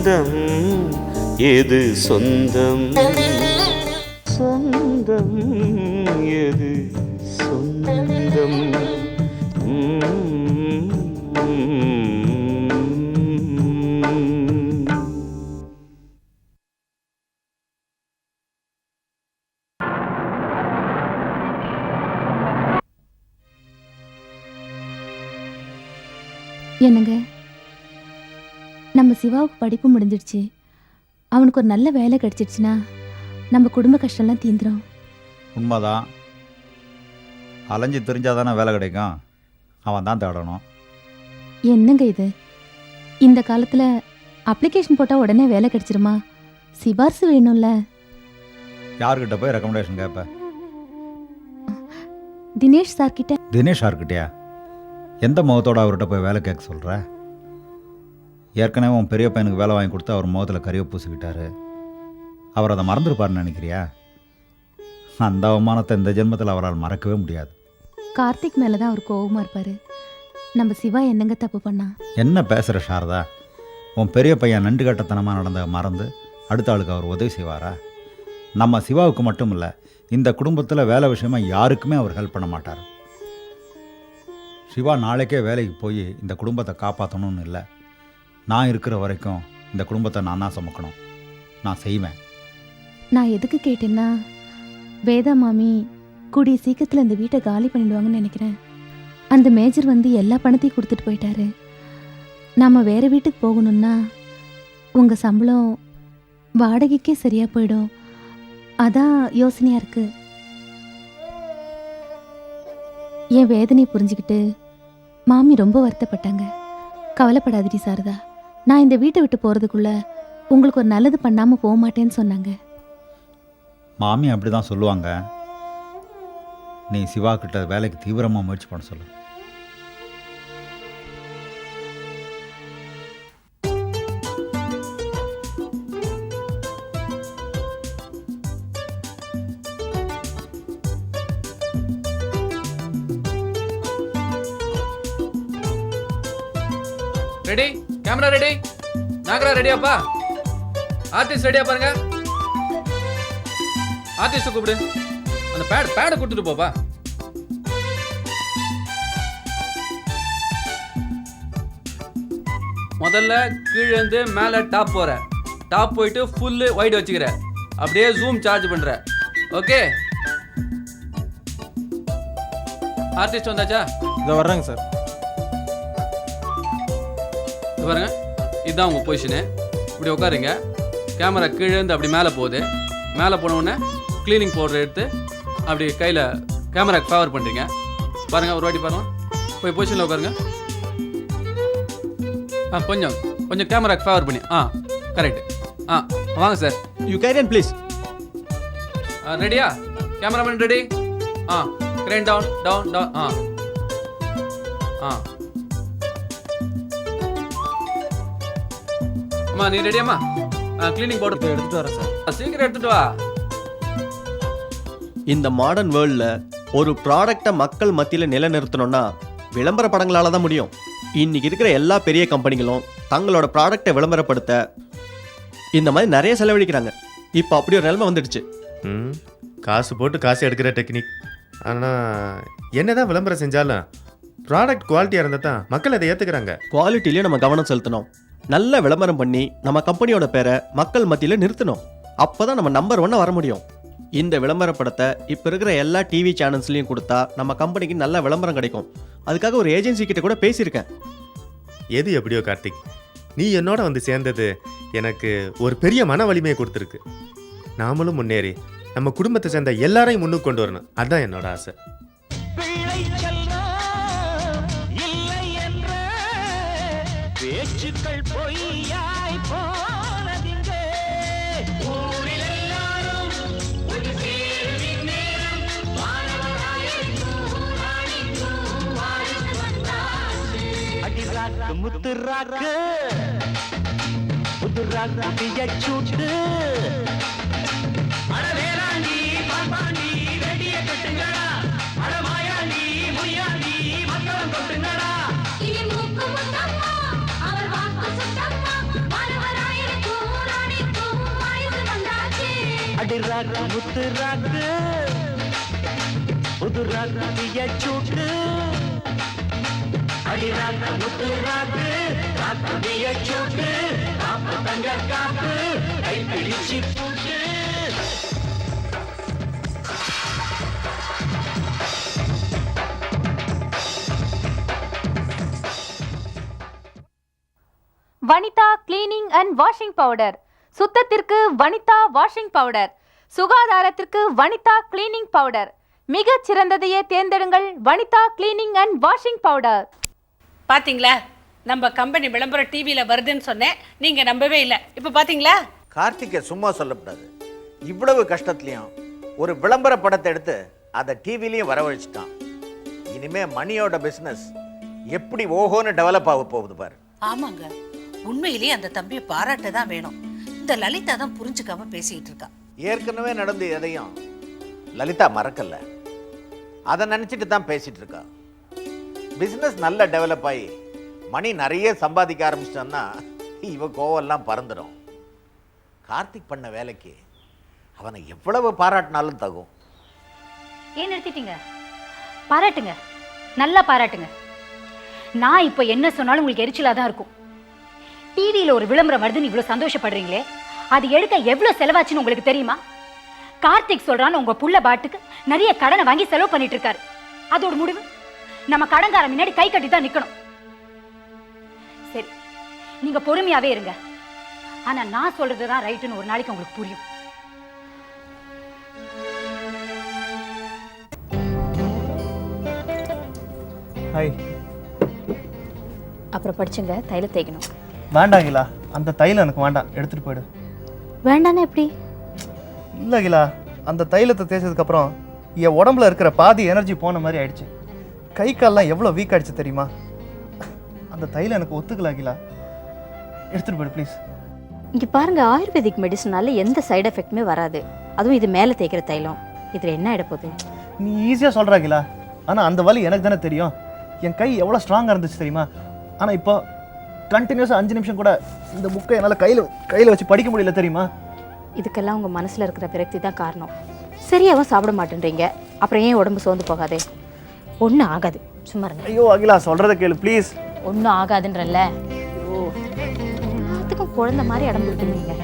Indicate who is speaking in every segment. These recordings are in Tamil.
Speaker 1: சொந்தம். எது சொந்தம்? சொந்தம். எது
Speaker 2: நம்ம சிவாவுக்கு படிப்பு முடிஞ்சிடுச்சு. அவனுக்கு ஒரு நல்ல வேலை கிடைச்சிடுச்சுன்னா நம்ம குடும்ப கஷ்டம்லாம் தீந்துரும்.
Speaker 3: உண்மைதான். அலைஞ்சு தெரிஞ்சாதானே வேலை கிடைக்கும். அவன் தான் தேடணும்.
Speaker 2: என்னங்க இது? இந்த காலத்துல அப்ளிகேஷன் போட்டா உடனே வேலை கிடைச்சிருமா? சிபாரிசு வேணும்ல.
Speaker 3: யார்கிட்ட போய் ரெக்கமெண்டேஷன் கேட்ப
Speaker 2: தினேஷ் சார் கிட்ட
Speaker 3: தினேஷ் யார்கிட்டயா எந்த முகத்தோட அவர்கிட்ட போய் வேலை கேட்க சொல்கிற ஏற்கனவே உன் பெரிய பையனுக்கு வேலை வாங்கி கொடுத்து அவர் முகத்தில் கறியை பூசிக்கிட்டாரு. அவர் அதை மறந்துருப்பாருன்னு நினைக்கிறியா? அந்த அவமானத்தை இந்த ஜென்மத்தில் அவரால் மறக்கவே முடியாது.
Speaker 2: கார்த்திக் மேல தான் அவர் கோவமா இருப்பாரு. நம்ம சிவா என்னங்க தப்பு பண்ணா?
Speaker 3: என்ன பேசுகிற சாரதா? உன் பெரிய பையன் நண்டு கட்டத்தனமாக நடந்த மறந்து அடுத்த ஆளுக்கு அவர் உதவி செய்வாரா? நம்ம சிவாவுக்கு மட்டும் இல்லை இந்த குடும்பத்தில் வேலை விஷயமா யாருக்குமே அவர் ஹெல்ப் பண்ண மாட்டார். சிவா நாளைக்கே வேலைக்கு போய் இந்த குடும்பத்தை காப்பாற்றணும்னு இல்லை. நான் இருக்கிற வரைக்கும் இந்த குடும்பத்தை நான் தான் சுமக்கணும். நான் செய்வேன்.
Speaker 2: நான் எதுக்கு கேட்டேன்னா வேதா மாமி கூடிய சீக்கிரத்தில் இந்த வீட்டை காலி பண்ணிடுவாங்கன்னு நினைக்கிறேன். அந்த மேஜர் வந்து எல்லா பணத்தையும் கொடுத்துட்டு போயிட்டாரு. நாம் வேற வீட்டுக்கு போகணும்னா உங்கள் சம்பளம் வாடகைக்கே சரியாக போயிடும். அதான் யோசனையாக இருக்கு. என் வேதனையை புரிஞ்சுக்கிட்டு மாமி ரொம்ப வருத்தப்பட்டாங்க. கவலைப்படாதடி சாரதா. நான் இந்த வீட்டை விட்டு போறதுக்குள்ள உங்களுக்கு ஒரு நல்லது பண்ணாம போக மாட்டேன்னு சொன்னாங்க.
Speaker 3: மாமி அப்படி தான் சொல்லுவாங்க. நீ சிவா கிட்ட வேலைக்கு தீவிரமாக முயற்சி பண்ண சொல்லு.
Speaker 4: ரெடி கேமரா ரெடி நாகரா ரெடியாப்பா ஆர்டிஸ்ட் ரெடியா பாருங்க. ஆர்டிஸ்ட் கூப்பிடு. அந்த பேட் பேடை கொடுத்துட்டு போப்பா. முதல்ல கீழே இருந்து மேலே டாப் போற. டாப் போயிட்டு ஃபுல்லு ஒயிட் வச்சுக்கிற. அப்படியே ஜூம் சார்ஜ் பண்ற. ஓகே ஆர்டிஸ்ட் வந்தாச்சா?
Speaker 5: இதோ வர்றாங்க சார்.
Speaker 4: இது பாருங்க. இதுதான் உங்கள் பொசிஷனு இப்படி உட்காருங்க. கேமரா கீழே இருந்து அப்படி மேலே போகுது. மேலே போன உடனே க்ளீனிங் பவுடர் எடுத்து அப்படி கையில் கேமராக்கு ஃபேவர் பண்ணுறீங்க பாருங்க ஒரு வாட்டி பாருங்க. போய் பொசிஷனில் உட்காருங்க. ஆ கொஞ்சம் கொஞ்சம் கேமராக்கு ஃபேவர் பண்ணி. ஆ கரெக்ட் ஆ வாங்க sir
Speaker 5: you carry on please
Speaker 4: ரெடியா கேமராமேன் ரெடி ஆ கிரைன் டவுன் டவுன் டவுன் ஆ. ஆ. அம்மா நீ ரெடியாம்மா க்ளீனிங் பவுடர்
Speaker 5: எடுத்துட்டு வரேன் சார்.
Speaker 4: சீக்கிரம் எடுத்துட்டு வா.
Speaker 6: இந்த மாடர்ன் வேர்ல்டில் ஒரு ப்ராடக்டை மக்கள் மத்தியில் நிலைநிறுத்தணும்னா விளம்பர படங்களால தான் முடியும். இன்னைக்கு இருக்கிற எல்லா பெரிய கம்பெனிகளும் தங்களோட ப்ராடக்டை விளம்பரப்படுத்த இந்த மாதிரி நிறைய செலவழிக்கிறாங்க. இப்போ அப்படி ஒரு நிலைமை வந்துடுச்சு.
Speaker 7: ம் காசு போட்டு காசு எடுக்கிற டெக்னிக் ஆனால் என்னதான் விளம்பரம் செஞ்சாலும் ப்ராடக்ட் குவாலிட்டியாக இருந்தால் தான் மக்கள் அதை ஏற்றுக்கிறாங்க
Speaker 6: குவாலிட்டிலையும் நம்ம கவனம் செலுத்தணும். நல்ல விளம்பரம் பண்ணி நம்ம கம்பெனியோட பேரை மக்கள் மத்தியில் நிறுத்தணும். அப்போ தான் நம்ம நம்பர் ஒன்னாக வர முடியும். இந்த விளம்பர படத்தை இப்போ இருக்கிற எல்லா டிவி சேனல்ஸ்லையும் கொடுத்தா நம்ம கம்பெனிக்கு நல்ல விளம்பரம் கிடைக்கும். அதுக்காக ஒரு ஏஜென்சி கிட்ட கூட பேசியிருக்கேன்.
Speaker 7: எது எப்படியோ கார்த்திக் நீ என்னோட வந்து சேர்ந்தது எனக்கு ஒரு பெரிய மன வலிமையை கொடுத்துருக்கு. நாமளும் முன்னேறி நம்ம குடும்பத்தை சேர்ந்த எல்லாரையும் முன்னுக்கு கொண்டு வரணும். அதுதான் என்னோட ஆசை.
Speaker 8: முத்துராக்கு முத்துராக்கு சூட்டு. அட வேளாண்டி பாண்டி வெடிய கட்டுங்கடா. அட மாயாண்டி முனியாண்டி மக்களும் கொட்டுங்கடா.
Speaker 9: இது முக்கு
Speaker 8: சூட்டு. அடிராக்கு முத்து ராத்து ராக்கு சூட்டு காப்பு தங்க காப்பு கை பிடிச்சு பூட்டு
Speaker 10: Vanitha cleaning and washing powder சுத்தத்திற்கு Vanitha washing powder சுகாதாரத்திற்கு வனிதா கிளீனிங் பவுடர் மிகச் சிறந்ததையே தேர்ந்தெடுங்கள் Vanitha cleaning and washing powder
Speaker 11: பாத்தீங்களா? நம்ம கம்பெனி விளம்பரம் டிவியில வருதுன்னு சொன்னேன். நீங்க நம்பவே இல்லை. இப்போ பாத்தீங்களா?
Speaker 12: கார்த்திகை சும்மா சொல்லக்கூடாது. இவ்வளவு கஷ்டத்துலையும் ஒரு விளம்பர படத்தை எடுத்து அதை டிவிலையும் வரவழைச்சிட்டான். இனிமே மணியோட பிசினஸ் எப்படி ஓஹோன்னு டெவலப் ஆக போகுது பாரு.
Speaker 11: ஆமாங்க. உண்மையிலேயே அந்த தம்பியை பாராட்ட தான் வேணும். இந்த லலிதா தான் புரிஞ்சுக்காம பேசிட்டு இருக்கா.
Speaker 12: ஏற்கனவே நடந்து எதையும் லலிதா மறக்கல. அதை நினச்சிட்டு தான் பேசிட்டு இருக்கா. பிஸ்னஸ் நல்லா டெவலப் ஆகி மணி நிறைய சம்பாதிக்க ஆரம்பிச்சிட்டான்னா இவ கோவெல்லாம் பறந்துடும் கார்த்திக் பண்ண வேலைக்கு அவனை எவ்வளவு பாராட்டினாலும் தகும்.
Speaker 13: ஏன் நிறுத்திட்டீங்க? பாராட்டுங்க. நல்லா பாராட்டுங்க. நான் இப்போ என்ன சொன்னாலும் உங்களுக்கு எரிச்சலாக தான் இருக்கும். டிவியில் ஒரு விளம்பரம் வருதுன்னு இவ்வளோ சந்தோஷப்படுறீங்களே அது எடுக்க எவ்வளோ செலவாச்சுன்னு உங்களுக்கு தெரியுமா? கார்த்திக் சொல்கிறான்னு உங்கள் புள்ள பாட்டுக்கு நிறைய கடனை வாங்கி செலவு பண்ணிட்டு இருக்காரு. அதோட முடிவு? நம்ம கடன்கார முன்னாடி கை கட்டி தான் நிக்கணும். சரி நீங்க பொறுமையாவே இருங்க. ஆனா நான் சொல்றது தான் ரைட்டுன்னு ஒரு நாளைக்கு உங்களுக்கு புரியும்.
Speaker 14: ஹாய்
Speaker 13: அப்புறம் படிச்சுங்க தைல தேய்க்கணும்.
Speaker 14: வேண்டாம் கிலா அந்த தைலம் எனக்கு வேண்டாம் எடுத்துட்டு போயிடு.
Speaker 13: வேண்டானே எப்படி?
Speaker 14: இல்லை கிலா அந்த தைலத்தை தேய்ச்சதுக்கப்புறம் என் உடம்புல இருக்கிற பாதி எனர்ஜி போன மாதிரி ஆயிடுச்சு. கை கால்லாம் எவ்வளோ வீக் ஆயிடுச்சு தெரியுமா? அந்த தைலம் எனக்கு ஒத்துக்கல கிலா எடுத்துட்டு போயிடு ப்ளீஸ்
Speaker 13: இங்க பாருங்க ஆயுர்வேதிக் மெடிசனால எந்த சைடு எஃபெக்ட்டுமே வராது. அதுவும் இது மேலே தேய்க்கிற தைலம். இதுல என்ன ஆயிட போகுது?
Speaker 14: நீ ஈஸியாக சொல்கிறா கிலா ஆனால் அந்த வலி எனக்கு தானே தெரியும். என் கை எவ்வளோ ஸ்ட்ராங்காக இருந்துச்சு தெரியுமா? ஆனால் இப்போ கண்டினியூஸாக அஞ்சு நிமிஷம் கூட இந்த புக்கை என்னால் கையில் கையில் வச்சு படிக்க முடியல தெரியுமா?
Speaker 13: இதுக்கெல்லாம் உங்க மனசுல இருக்கிற விரக்தி தான் காரணம். சரியாவும் சாப்பிட மாட்டேன்றீங்க. அப்புறம் ஏன் உடம்பு சோர்ந்து போகாதே? ஒன்றும் ஆகாது. சும்மா இருங்க.
Speaker 14: ஐயோ அகிலா சொல்கிறத கேளு ப்ளீஸ்
Speaker 13: ஒன்றும் ஆகாதுன்றல்ல. ஐயோ. எல்லாத்துக்கும் குழந்தை மாதிரி இடம் கொடுத்துருந்தீங்க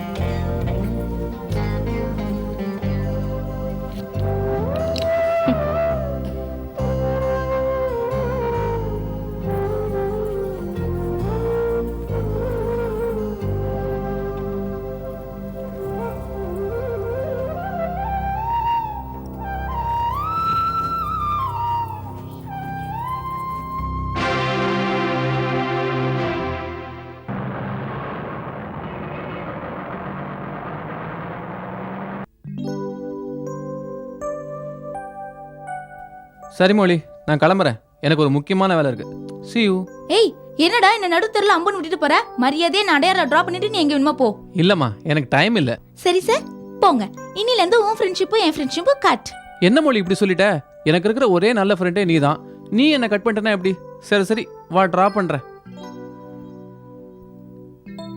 Speaker 4: சரி மொழி நான் கிளம்புறேன். எனக்கு ஒரு முக்கியமான வேலை இருக்கு. See you.
Speaker 10: ஏய் என்னடா என்ன நடுத்தரில் அம்புன்னு விட்டுட்டு போற? மரியாதையே நான் அடையாள டிராப் பண்ணிட்டு நீ எங்க வேணுமா போ.
Speaker 4: இல்லம்மா எனக்கு டைம் இல்லை.
Speaker 10: சரி சார் போங்க. இன்னில இருந்து உன் ஃப்ரெண்ட்ஷிப்பும் என் ஃப்ரெண்ட்ஷிப்பும் கட்
Speaker 4: என்ன மொழி இப்படி சொல்லிட்ட? எனக்கு இருக்கிற ஒரே நல்ல ஃப்ரெண்டே நீ தான் நீ என்ன கட் பண்ணிட்டேன்னா எப்படி? சரி சரி வா ட்ராப் பண்றேன்.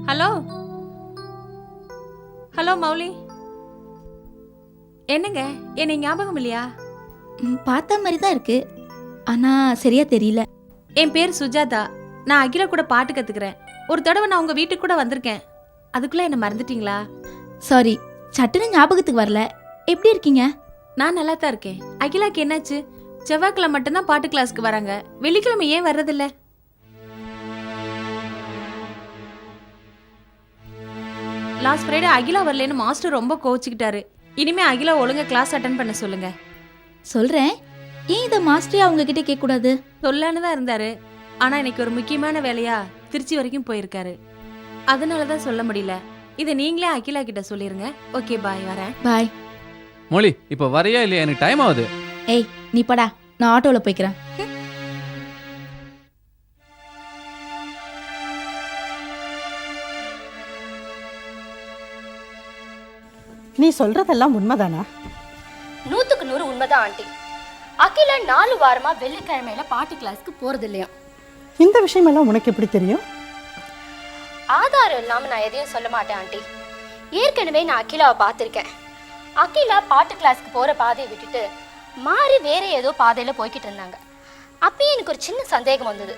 Speaker 11: Hello hello Mouli? என்னங்க? என்னை ஞாபகம் இல்லையா?
Speaker 10: பார்த்த மாதிரி தான் இருக்கு. ஆனா சரியா தெரியல.
Speaker 11: என் பேர் சுஜாதா. நான் அகிலா கூட பாட்டு கத்துக்கிறேன். ஒரு தடவை நான் உங்க வீட்டுக்கு கூட வந்திருக்கேன். அதுக்குள்ள என்ன மறந்துட்டீங்களா?
Speaker 10: சாரி சட்டுன்னு ஞாபகத்துக்கு வரல. எப்படி இருக்கீங்க?
Speaker 11: நான் நல்லா தான் இருக்கேன். அகிலாக்கு என்னாச்சு? செவ்வாய்க்கிழமை மட்டும்தான் பாட்டு கிளாஸ்க்கு வராங்க. வெள்ளிக்கிழமை ஏன் வர்றதில்ல? லாஸ்ட் ஃப்ரைடே அகிலா வரலன்னு மாஸ்டர் ரொம்ப கோச்சிக்கிட்டாரு இனிமே அகிலா ஒழுங்கா கிளாஸ் அட்டன் பண்ண சொல்லுங்க.
Speaker 10: சொல்றேன். ஏன் இதை மாஸ்டரே அவங்க கிட்ட கேட்க கூடாது
Speaker 11: சொல்லலான்னு தான் இருந்தாரு. ஆனா இன்னைக்கு ஒரு முக்கியமான வேலையா திருச்சி வரைக்கும் போயிருக்காரு. அதனால தான் சொல்ல முடியல. இதை நீங்களே அகிலா கிட்ட சொல்லிருங்க. ஓகே பாய் வரேன்.
Speaker 10: பாய்.
Speaker 4: மொழி இப்போ வரையா இல்லையா? எனக்கு டைம் ஆகுது.
Speaker 10: ஏய் நீ படா. நான் ஆட்டோல போய்க்கிறேன்.
Speaker 15: நீ சொல்றதெல்லாம் உண்மைதானா?
Speaker 13: நூறு உண்மைதான் ஆண்டி. அகிலா நாலு வாரமா வெள்ளிக்கிழமையில பாட்டு கிளாஸ்க்கு போறது இல்லையா
Speaker 15: இந்த விஷயமெல்லாம் உனக்கு எப்படி தெரியும்?
Speaker 13: ஆதாரம் இல்லாம நான் எதையும் சொல்ல மாட்டேன் ஆண்டி. ஏற்கனவே நான் அகிலாவை பார்த்துருக்கேன்.
Speaker 9: அகிலா பாட்டு கிளாஸ்க்கு போற பாதையை விட்டுட்டு மாறி வேற ஏதோ பாதையில போய்கிட்டு இருந்தாங்க. அப்பயே எனக்கு ஒரு சின்ன சந்தேகம் வந்தது.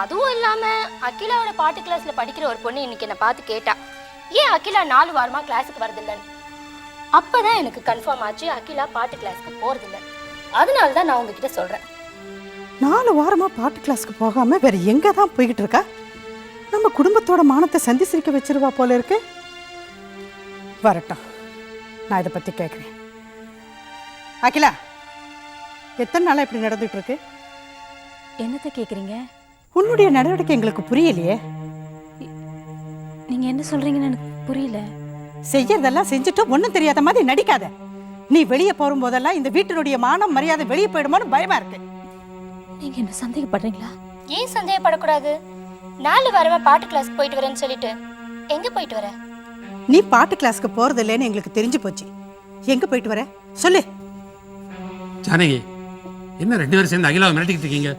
Speaker 9: அதுவும் இல்லாம அகிலாவோட பாட்டு கிளாஸ்ல படிக்கிற ஒரு பொண்ணு இன்னைக்கு என்னை பார்த்து கேட்டா ஏன் அகிலா நாலு வாரமா கிளாஸுக்கு வரதில்லைன்னு? அப்பதான் எனக்கு கன்ஃபார்ம் ஆச்சு. அகிலா பாட்டு கிளாஸ்க்கு போறதில்லை. அதனால தான் நான் உங்ககிட்ட சொல்றேன்.
Speaker 15: நாலு வாரமா பாட்டு கிளாஸ்க்கு போகாம வேற எங்க தான் போய்கிட்டு இருக்கா? நம்ம குடும்பத்தோட மானத்தை சந்தி சிரிக்க வச்சிருவா போல இருக்கு. வரட்டும். நான் இதை பத்தி கேட்குறேன் அகிலா எத்தனை நாளா இப்படி நடந்துட்டு இருக்கு?
Speaker 9: என்னத்தை கேக்குறீங்க?
Speaker 15: உன்னுடைய நடவடிக்கை எங்களுக்கு புரியலையே.
Speaker 9: நீங்க என்ன சொல்றீங்கன்னு எனக்கு புரியல.
Speaker 15: செய்யறதெல்லாம் செஞ்சுட்டு ஒன்றும் தெரியாத மாதிரி நடிக்காத. நீ வெளியே போகும்போதெல்லாம் இந்த வீட்டினுடைய மானம் மரியாதை வெளியே போயிடுமோன்னு பயமா இருக்கு.
Speaker 9: நீங்க என்ன சந்தேகப்படுறீங்களா? ஏன் சந்தேகப்படக்கூடாது? நாலு வாரமா பாட்டு கிளாஸ்க்கு போயிட்டு வரேன்னு சொல்லிட்டு. எங்க போயிட்டு வர?
Speaker 15: நீ பாட்டு கிளாஸ்க்கு போறது இல்லைன்னு எங்களுக்கு தெரிஞ்சு போச்சு. எங்க போயிட்டு வர? சொல்லு.
Speaker 16: ஜானகி என்ன ரெண்டு பேரும் சேர்ந்து அகிலாவை மிரட்டிக்கிட்டு இருக்கீங்க?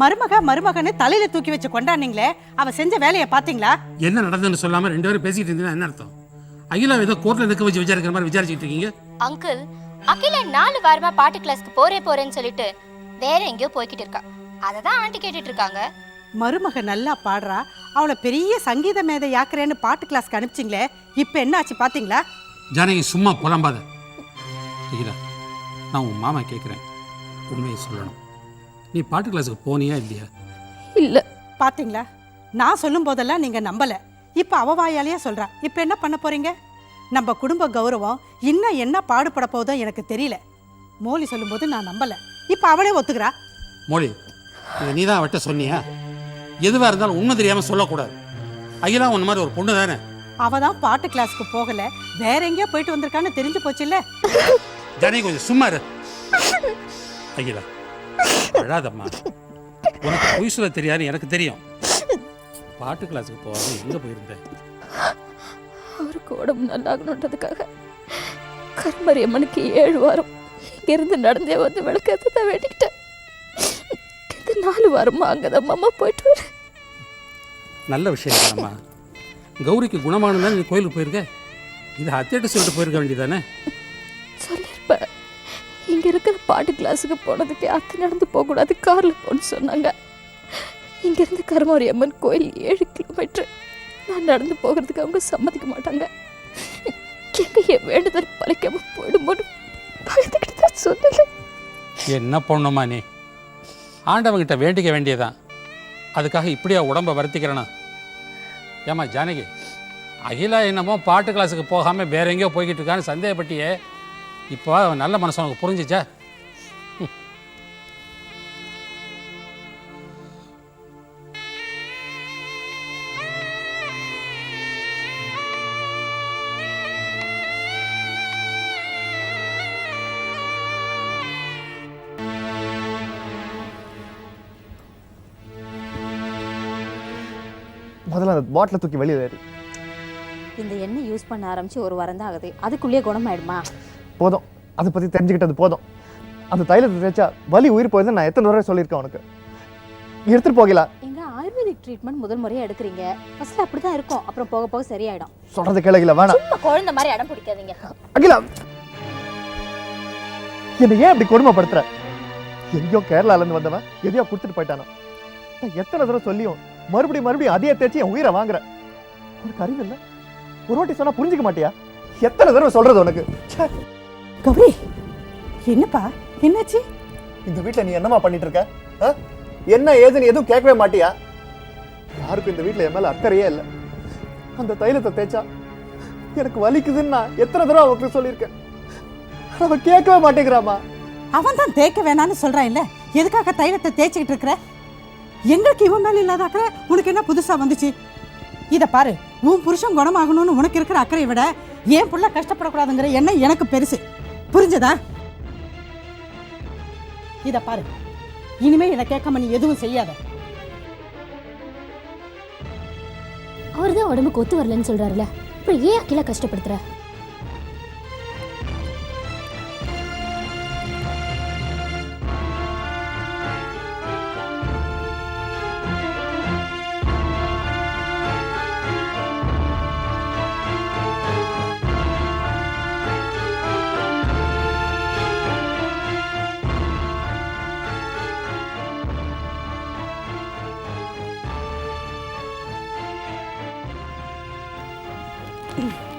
Speaker 15: மருமக மருமகன்னு தலையில தூக்கி வச்சு கொண்டாடுனீங்களே அவ செஞ்ச வேலையை பாத்தீங்களா
Speaker 16: என்ன நடந்ததுன்னு சொல்லாம ரெண்டு பேரும் பேசிக்கிட்டு இருந்தீங்கன்னா என்ன அர்த்தம்? அகிலா ஏதோ கோர்ட்ல நிற்க வச்சு விசாரிக்கிற மாதிரி விசாரிச்சுட்டு இருக்கீங்க?
Speaker 9: அங்கிள் அகிலா நாலு வாரமா பாட்டு கிளாஸ்க்கு போறே போறேன்னு சொல்லிட்டு வேற எங்கேயோ போய்கிட்டு இருக்கா. அதை தான் ஆண்டி கேட்டுட்டு இருக்காங்க.
Speaker 15: மருமக நல்லா பாடுறா. அவளை பெரிய சங்கீத மேதை யாக்குறேன்னு பாட்டு கிளாஸ்க்கு அனுப்பிச்சிங்களே. இப்ப என்ன ஆச்சு பாத்தீங்களா?
Speaker 16: ஜானகி சும்மா புலம்பாத. அகிலா நான் உன் மாமா கேட்குறேன் உண்மையை சொல்லணும். நீ பாட்டு கிளாஸுக்கு போனியா இல்லையா?
Speaker 15: இல்ல. பாத்தீங்களா? நான் சொல்லும் போதெல்லாம் நீங்க நம்பல. இப்ப அவ வாயாலேயே சொல்றா. இப்ப என்ன பண்ண போறீங்க? நம்ம குடும்ப கௌரவம் இன்னும் என்ன பாடுபட போதோ எனக்கு தெரியல. மோலி சொல்லும்போது நான் நம்பல. இப்ப அவளே ஒத்துக்கிறா.
Speaker 16: மோடி இதை நீ தான் அவட்ட சொன்னியா? எதுவாக இருந்தாலும் உண்மை தெரியாமல் சொல்லக்கூடாது. அகிலா உன்ன மாதிரி ஒரு பொண்ணு தானே?
Speaker 15: அவ தான் பாட்டு கிளாஸ்க்கு போகல. வேற எங்கேயோ போயிட்டு வந்திருக்கான்னு தெரிஞ்சு போச்சுல்ல.
Speaker 16: ஜானகி கொஞ்சம் சும்மா இரு. அகிலா அழாதம்மா. உனக்கு பொய் சொல்ல தெரியாது எனக்கு தெரியும். பாட்டு கிளாஸுக்கு போகாம எங்கே போயிருந்தேன்
Speaker 9: அவருக்கு உடம்பு நல்லாகணுன்றதுக்காக கருமரியம்மனுக்கு ஏழு வாரம் இங்கிருந்து நடந்தே வந்து விளக்கத்தை தான் வேண்டிக்கிட்டேன் நாலு வாரமா அங்கதான் மாமா போயிட்டு வரேன்
Speaker 16: நல்ல விஷயம் தானம்மா கௌரிக்கு குணமானதான் நீ கோயிலுக்கு போயிருக்க? இது அத்தியாட்ட சொல்லிட்டு போயிருக்க வேண்டியதானே?
Speaker 9: சொல்லியிருப்பேன். இங்க இருக்கிற பாட்டு கிளாஸுக்கு போனதுக்கு அத்தை நடந்து போகக்கூடாது கார்ல போன்னு சொன்னாங்க. இங்கேருந்து கருமாரி அம்மன் கோயில் ஏழு கிலோமீட்டர் நான் நடந்து போகிறதுக்கு அவங்க சம்மதிக்க மாட்டாங்க. எங்க என் வேண்டுதல் பழைக்காம போயிடும்போது பயந்துக்கிட்டு தான் சொல்லல
Speaker 16: என்ன பொண்ணுமா நீ? ஆண்டவங்கிட்ட வேண்டிக்க வேண்டியதான் அதுக்காக இப்படியா உடம்ப வருத்திக்கிறேனா? ஏமா ஜானகி அகிலா என்னமோ பாட்டு கிளாஸுக்கு போகாமல் வேற எங்கேயோ போய்கிட்டு இருக்கான்னு சந்தேகப்பட்டியே. இப்போ நல்ல மனசு உனக்கு புரிஞ்சிச்சா?
Speaker 14: முதல்ல அந்த பாட்டிலை தூக்கி வெளியில் ஏறி.
Speaker 17: இந்த எண்ணெய் யூஸ் பண்ண ஆரம்பிச்சு ஒரு வாரம் தான் ஆகுது அதுக்குள்ளேயே குணமாயிடுமா?
Speaker 14: போதும். அதை பற்றி தெரிஞ்சுக்கிட்டது போதும். அந்த தைலத்தை தேய்ச்சா வலி உயிர் போயிருது நான் எத்தனை தடவை சொல்லியிருக்கேன் உனக்கு. எடுத்துட்டு போகல?
Speaker 17: எங்க ஆயுர்வேதிக் ட்ரீட்மெண்ட் முதல் முறையா எடுக்கிறீங்க. ஃபர்ஸ்ட் அப்படி தான் இருக்கும். அப்புறம் போக போக சரியாயிடும்.
Speaker 14: சொல்றது கேளுகில வேணாம்.
Speaker 17: சும்மா குழந்தை மாதிரி அடம் பிடிக்காதீங்க.
Speaker 14: அகிலா! என்னை ஏன் அப்படி கொடுமைப்படுத்துற? எங்கேயோ கேரளால இருந்து வந்தவன் எதையோ கொடுத்துட்டு போயிட்டானோ. எத்தனை தடவை சொல்லியும் மறுபடியும் மறுபடியும் அதையே தேய்ச்சி என் உயிரை வாங்குற. உனக்கு அறிவு இல்லை? ஒரு வாட்டி சொன்னா புரிஞ்சுக்க மாட்டியா? எத்தனை தடவை சொல்றது உனக்கு.
Speaker 15: கௌரி என்னப்பா? என்னாச்சு?
Speaker 14: இந்த வீட்ல நீ என்னமா பண்ணிட்டு இருக்க? என்ன ஏதுன்னு எதுவும் கேட்கவே மாட்டியா? யாருக்கும் இந்த வீட்ல என் மேல அக்கறையே இல்லை. அந்த தைலத்தை தேய்ச்சா எனக்கு வலிக்குதுன்னு நான் எத்தனை தடவை அவருக்கு சொல்லியிருக்கேன். ஆனா அவ கேட்கவே மாட்டேங்கிறாமா
Speaker 15: அவன் தான் தேய்க்க வேணாம்னு சொல்றான் இல்ல எதுக்காக தைலத்தை தேய்ச்சிக்கிட்டு இருக்கிற? எங்களுக்கு இவன் மேலே இல்லாத அக்கறை? உனக்கு என்ன புதுசாக வந்துச்சு? இதை பாரு உன் புருஷன் குணமாகணும்னு உனக்கு இருக்கிற அக்கறையை விட என் புள்ள கஷ்டப்படக்கூடாதுங்கிற எண்ணம் எனக்கு பெருசு. புரிஞ்சதா? இதை பாரு இனிமே இதை கேட்காம நீ எதுவும் செய்யாத.
Speaker 9: அவர் தான் உடம்புக்கு ஒத்து வரலன்னு சொல்றாருல அப்புறம் ஏன் அகிலா கஷ்டப்படுத்துற?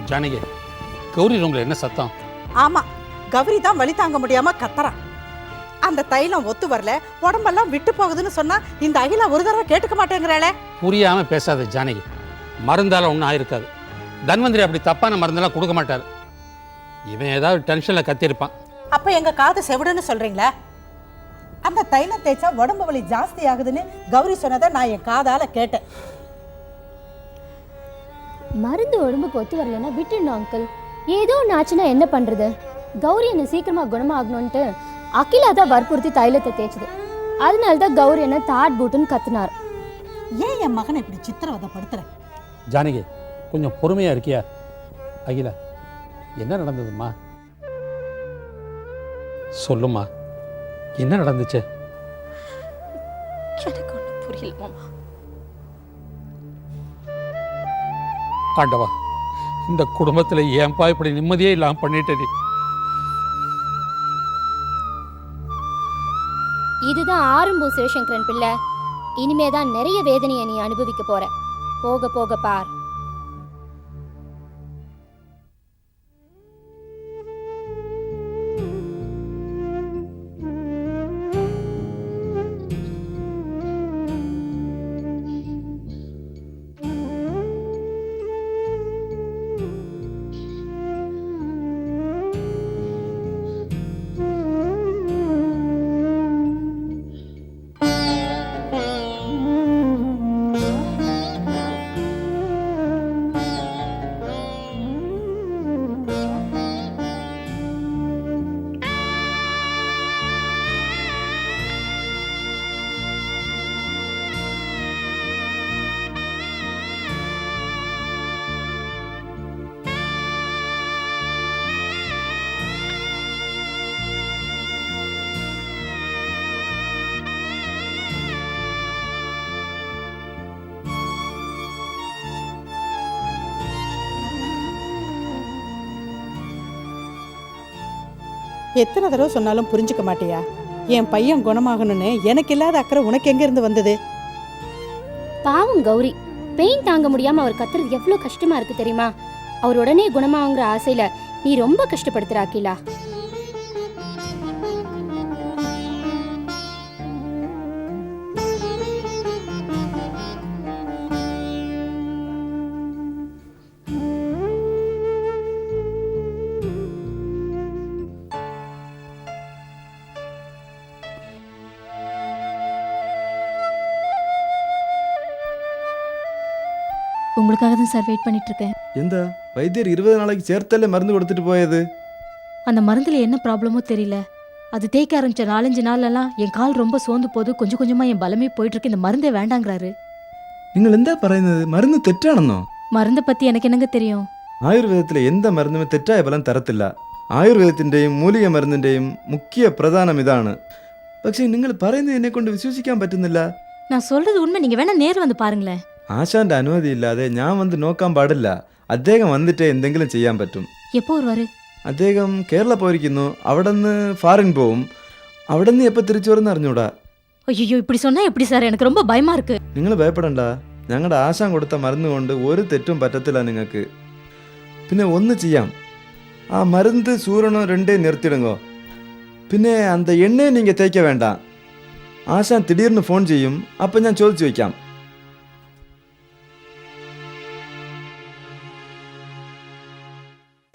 Speaker 16: ஜானகி கௌரி ரூமில் என்ன சத்தம்?
Speaker 15: ஆமா கௌரி தான் வலி தாங்க முடியாம கத்துறான் அந்த தைலம் ஒத்து வரல உடம்பெல்லாம் விட்டு போகுதுன்னு சொன்னா இந்த அகிலா ஒரு தடவை கேட்டுக்க மாட்டேங்கிறாளே.
Speaker 16: புரியாமல் பேசாத ஜானகி மருந்தால ஒன்றும் ஆயிருக்காது. தன்வந்திரி அப்படி தப்பான மருந்தெல்லாம் கொடுக்க மாட்டார். இவன் ஏதாவது டென்ஷனில் கத்திருப்பான்
Speaker 15: அப்ப எங்க காது செவிடுன்னு சொல்றீங்களா? அந்த தைலம் தேய்ச்சா உடம்பு வலி ஜாஸ்தி ஆகுதுன்னு கௌரி சொன்னதை நான் என் காதால கேட்டேன்.
Speaker 9: மருந்து உடம்புக்கு ஒத்து வரலன்னா விட்டுடணும் அங்கிள் ஏதோ ஒன்று ஆச்சுன்னா என்ன பண்றது? கௌரி என்ன சீக்கிரமா குணமாகணும்ட்டு அகிலா தான் வற்புறுத்தி தைலத்தை தேய்ச்சது. அதனால தான் கௌரி என்ன தாட் பூட்டுன்னு கத்துனார்.
Speaker 15: ஏன் என் மகனை இப்படி சித்திரவதைப்படுத்துற?
Speaker 16: ஜானகி கொஞ்சம் பொறுமையாக இருக்கியா? அகிலா என்ன நடந்ததும்மா? சொல்லுமா என்ன நடந்துச்சு?
Speaker 9: எனக்கு ஒன்றும் புரியல மாமா.
Speaker 16: ஆண்டவா இந்த குடும்பத்தில் ஏன்பா இப்படி நிம்மதியே இல்லாமல் பண்ணிட்டது?
Speaker 9: இதுதான் ஆரம்பம் சிவசங்கரன் பிள்ளை. இனிமேதான் நிறைய வேதனையை நீ அனுபவிக்க போற. போக போக பார்.
Speaker 15: எத்தனை தடவை சொன்னாலும் புரிஞ்சுக்க மாட்டியா? என் பையன் குணமாகணும்னு எனக்கு இல்லாத அக்கறை உனக்கு எங்க இருந்து வந்தது?
Speaker 9: பாவம் கௌரி. பெயின் தாங்க முடியாம அவர் கத்துறது எவ்வளவு கஷ்டமா இருக்கு தெரியுமா? அவர் உடனே குணமாகுங்கிற ஆசையில நீ ரொம்ப கஷ்டப்படுத்துற அகிலா.
Speaker 10: உங்களுக்காக தான் சார் வெயிட் பண்ணிட்டு இருக்கேன்
Speaker 18: எந்த வைத்தியர் இருபது நாளைக்கு சேர்த்தல்ல மருந்து கொடுத்துட்டு போயது
Speaker 10: அந்த மருந்துல என்ன ப்ராப்ளமோ தெரியல அது தேய்க்க ஆரம்பிச்ச நாலஞ்சு நாள்லலாம் என் கால் ரொம்ப சோர்ந்து போகுது கொஞ்சம் கொஞ்சமா என் பலமே போயிட்டு இருக்கு இந்த மருந்தே வேண்டாங்கிறாரு
Speaker 18: നിങ്ങൾ എന്താ പറയുന്നത് മരുന്ന് തെറ്റാണെന്നോ
Speaker 10: மருந்தை பத்தி எனக்கு என்னங்க தெரியும்
Speaker 18: ആയുർവേദത്തിലെ എന്ത മരുന്നും തെറ്റായ ഫലം തരത്തില്ല ആയുർവേദത്തിന്റെയും മൂലിക മരുന്നിന്റെയും മുഖ്യ പ്രധാനം ഇതാണ് പക്ഷേ നിങ്ങൾ പറയുന്നത് എന്നെ കൊണ്ട് വിശ്വസിക്കാൻ പറ്റുന്നില്ല
Speaker 10: நான் சொல்றது உண்மை நீங்க வேணா நேர்ல வந்து பாருங்களேன்
Speaker 18: ആശാന്റെ അനുമതി ഇല്ലാതെ ഞാൻ വന്ന് നോക്കാൻ പാടില്ല. അദ്ദേഹം വന്നിട്ടേ എന്തെങ്കിലും ചെയ്യാൻ പറ്റും.
Speaker 10: എപ്പോ
Speaker 18: അദ്ദേഹം കേരള പോയിരിക്കുന്നു. അവിടെ നിന്ന് ഫാറിൻ പോവും. അവിടെ നിന്ന് എപ്പോൾ തിരിച്ചു വരുന്ന അറിഞ്ഞൂടാ.
Speaker 10: അയ്യോ ഇപ്പി சொன்னா எப்படி சார் എനിക്ക് ரொம்ப பயமா இருக்கு
Speaker 18: നിങ്ങൾ ഭയപ്പെടണ്ട. ഞങ്ങളുടെ ആശാൻ കൊടുത്ത മരുന്ന് കൊണ്ട് ഒരു തെറ്റും പറ്റത്തില്ല നിങ്ങൾക്ക്. പിന്നെ ഒന്ന് ചെയ്യാം. ആ മരുന്ന് സൂര്യനും രണ്ടേ നിർത്തിടുങ്ങോ പിന്നെ അന്ത എണ്ണയും നിങ്ങൾ തേക്ക വേണ്ട. ആശാൻ തിടീർന്ന് ഫോൺ ചെയ്യും. അപ്പം ഞാൻ ചോദിച്ചു വയ്ക്കാം.